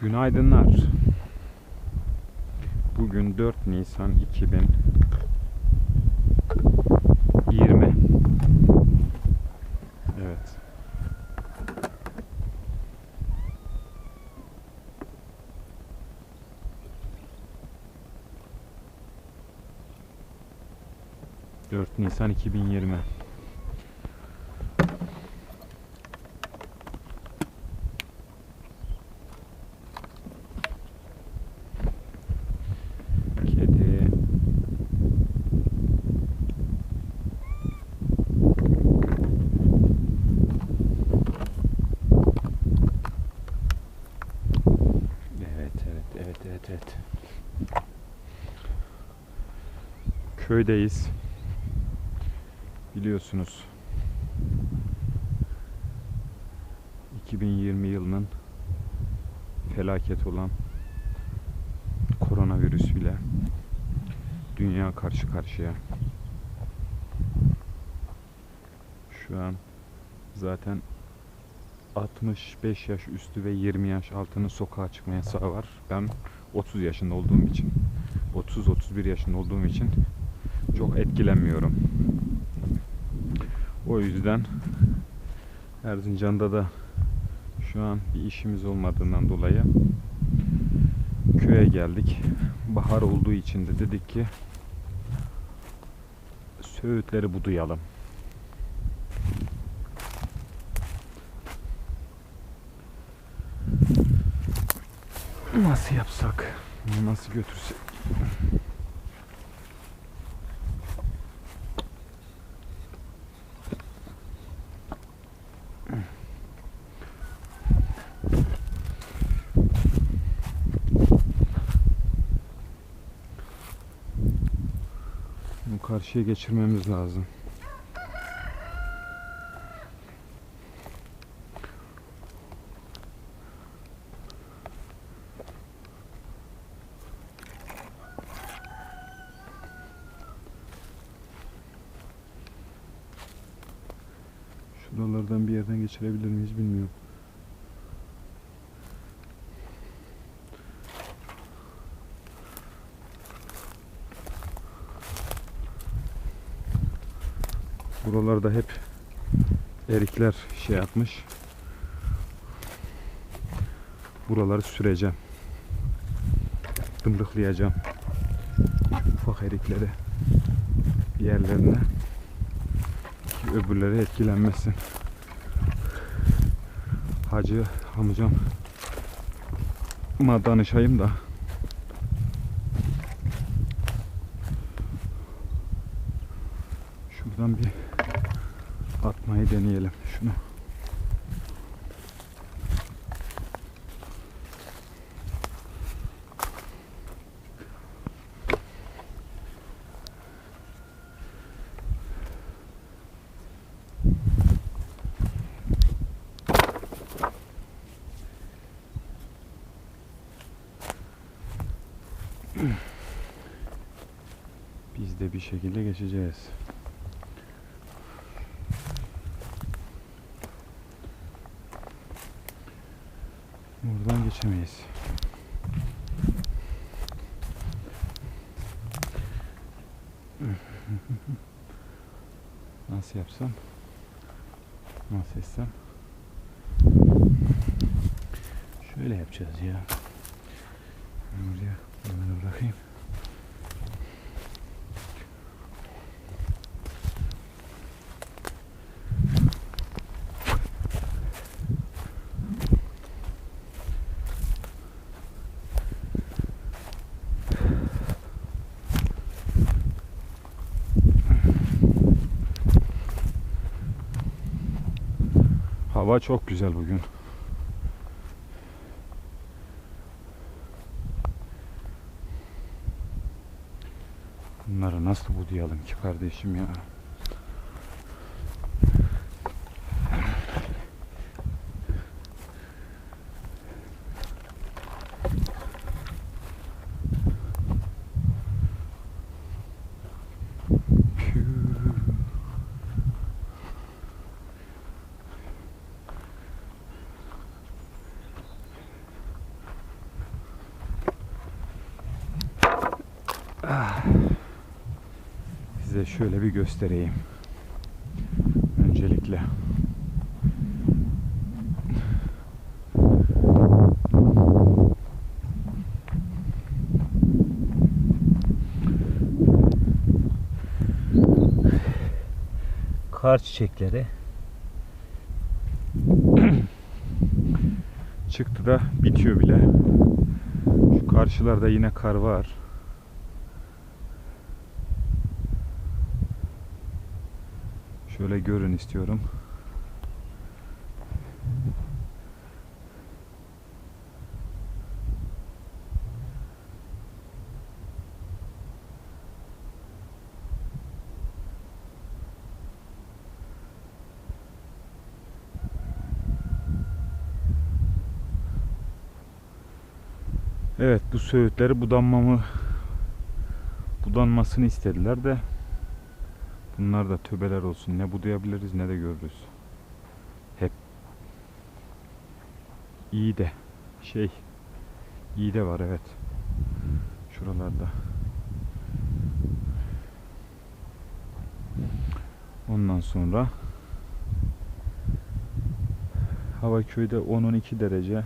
Günaydınlar. Bugün 4 Nisan 2020. Evet. Dört Nisan 2020. Kedi. Evet, evet, evet, evet, evet. Köydeyiz. Biliyorsunuz. 2020 yılının felaket olan koronavirüs ile dünya karşı karşıya. Şu an zaten 65 yaş üstü ve 20 yaş altının sokağa çıkma yasağı var. Ben 30 yaşında olduğum için 30-31 yaşında olduğum için çok etkilenmiyorum. O yüzden Erzincan'da da şu an bir işimiz olmadığından dolayı köye geldik. Bahar olduğu için de dedik ki söğütleri budayalım. Nasıl yapsak? Nasıl götürsek? Karşıya geçirmemiz lazım. Şuralardan bir yerden geçirebilir miyiz bilmiyorum. Buralarda hep erikler şey yapmış. Buraları süreceğim. Dımdıklayacağım. Ufak erikleri yerlerine ki öbürleri etkilenmesin. Hacı amcam ma danışayım da şuradan bir atmayı deneyelim şunu. Biz de bir şekilde geçeceğiz. Geçemeyiz. Nasıl yapsam? Nasıl etsem? Şöyle yapacağız ya. Ben Buraya bunları bırakayım. Hava çok güzel bugün. Bunları nasıl budayalım ki kardeşim ya? Size şöyle bir göstereyim. Öncelikle. Kar çiçekleri. Çıktı da bitiyor bile. Şu karşılarda yine kar var. Şöyle görün istiyorum. Evet bu söğütleri budanmamı budanmasını istediler de bunlar da töbeler olsun. Ne budayabiliriz ne de görürüz. Hep iyi de şey iyi de var evet. Şuralarda. Ondan sonra hava köyde 10-12 derece.